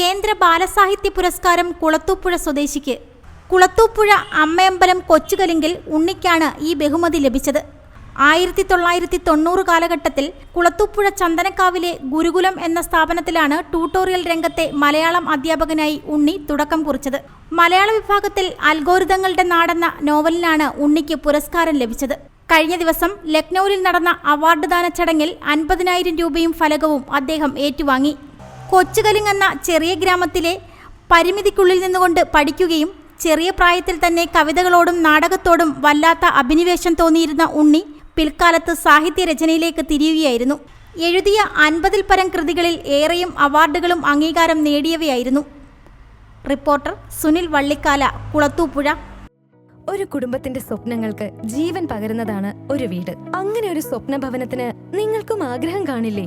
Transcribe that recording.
കേന്ദ്ര ബാലസാഹിത്യ പുരസ്കാരം കുളത്തൂപ്പുഴ സ്വദേശിക്ക്. കുളത്തൂപ്പുഴ അമ്മയമ്പലം കൊച്ചുകലിങ്കിൽ ഉണ്ണിക്കാണ് ഈ ബഹുമതി ലഭിച്ചത്. ആയിരത്തി തൊള്ളായിരത്തി തൊണ്ണൂറ് കാലഘട്ടത്തിൽ കുളത്തൂപ്പുഴ ചന്ദനക്കാവിലെ ഗുരുകുലം എന്ന സ്ഥാപനത്തിലാണ് ട്യൂട്ടോറിയൽ രംഗത്തെ മലയാളം അധ്യാപകനായി ഉണ്ണി തുടക്കം കുറിച്ചത്. മലയാള വിഭാഗത്തിൽ അൽഗോരിതങ്ങളുടെ നാടെന്ന നോവലിനാണ് ഉണ്ണിക്ക് പുരസ്കാരം ലഭിച്ചത്. കഴിഞ്ഞ ദിവസം ലക്നൌവിൽ നടന്ന അവാർഡ് ദാന ചടങ്ങിൽ അൻപതിനായിരം രൂപയും ഫലകവും അദ്ദേഹം ഏറ്റുവാങ്ങി. കൊച്ചുകലിങ് എന്ന ചെറിയ ഗ്രാമത്തിലെ പരിമിതിക്കുള്ളിൽ നിന്നുകൊണ്ട് പഠിക്കുകയും ചെറിയ പ്രായത്തിൽ തന്നെ കവിതകളോടും നാടകത്തോടും വല്ലാത്ത അഭിനിവേശം തോന്നിയിരുന്ന ഉണ്ണി പിൽക്കാലത്ത് സാഹിത്യ രചനയിലേക്ക് തിരിയുകയായിരുന്നു. എഴുതിയ അൻപതിൽ പരം കൃതികളിൽ ഏറെയും അവാർഡുകളും അംഗീകാരം നേടിയവയായിരുന്നു. റിപ്പോർട്ടർ സുനിൽ വള്ളിക്കാല കുളത്തൂപ്പുഴ. ഒരു കുടുംബത്തിന്റെ സ്വപ്നങ്ങൾക്ക് ജീവൻ പകരുന്നതാണ് ഒരു വീട്. അങ്ങനെ ഒരു സ്വപ്ന ഭവനത്തിന് നിങ്ങൾക്കും ആഗ്രഹം കാണില്ലേ?